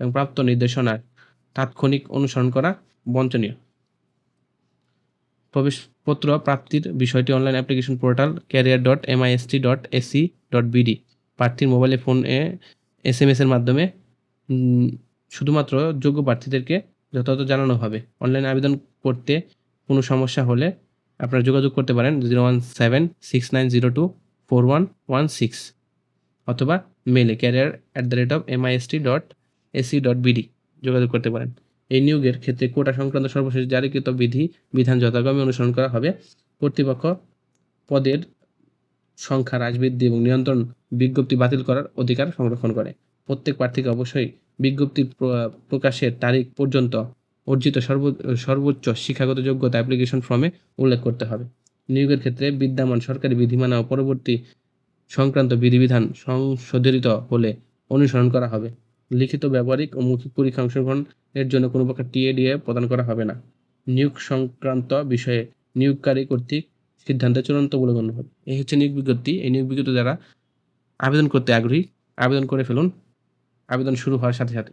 এবং প্রাপ্ত নির্দেশনার তাৎক্ষণিক অনুসরণ করা বঞ্চনীয়। প্রবেশপত্র প্রাপ্তির বিষয়টি online application portal career dot MIST dot AC dot BD প্রার্থীর মোবাইলে ফোনে এস এম এর মাধ্যমে শুধুমাত্র যোগ্য প্রার্থীদেরকে যথাযথ জানানো হবে। অনলাইন আবেদন করতে কোনো সমস্যা হলে আপনারা যোগাযোগ করতে পারেন zero one seven six nine zero two four one one six অথবা মেলে career at the rate of MIST dot AC dot BD যোগাযোগ করতে পারেন। এই নিয়োগের ক্ষেত্রে কোটা সংক্রান্ত সর্বশেষ জারিকৃত বিধি, বিধান যথাক্রমে অনুসরণ করা হবে। কর্তৃপক্ষ পদের সংখ্যা হ্রাস বৃদ্ধি এবং নিয়ন্ত্রণ বিজ্ঞপ্তি বাতিল করার অধিকার সংরক্ষণ করে। প্রত্যেক প্রার্থীকে অবশ্যই বিজ্ঞপ্তি প্র- প্রকাশের তারিখ পর্যন্ত অর্জিত সর্ব, সর্বোচ্চ শিক্ষাগত যোগ্যতা অ্যাপ্লিকেশন ফর্মে উল্লেখ করতে হবে। নিয়োগের ক্ষেত্রে বিদ্যমান সরকারি বিধিমানা ও পরবর্তী সংক্রান্ত বিধিবিধান সংশোধিত হলে অনুসরণ করা হবে। লিখিত, ব্যবহারিক ও মৌখিক পরীক্ষা অংশগ্রহণের জন্য কোনো প্রকার টিএডিএ প্রদান করা হবে না। নিয়োগ সংক্রান্ত বিষয়ে নিয়োগকারী কর্তৃক সিদ্ধান্ত চূড়ান্ত বলে গণ্য হবে। এই হচ্ছে নিয়োগ বিজ্ঞপ্তি। এই নিয়োগ বিজ্ঞপ্তি দ্বারা আবেদন করতে আগ্রহী, আবেদন করে ফেলুন। আবেদন শুরু হওয়ার সাথে সাথে।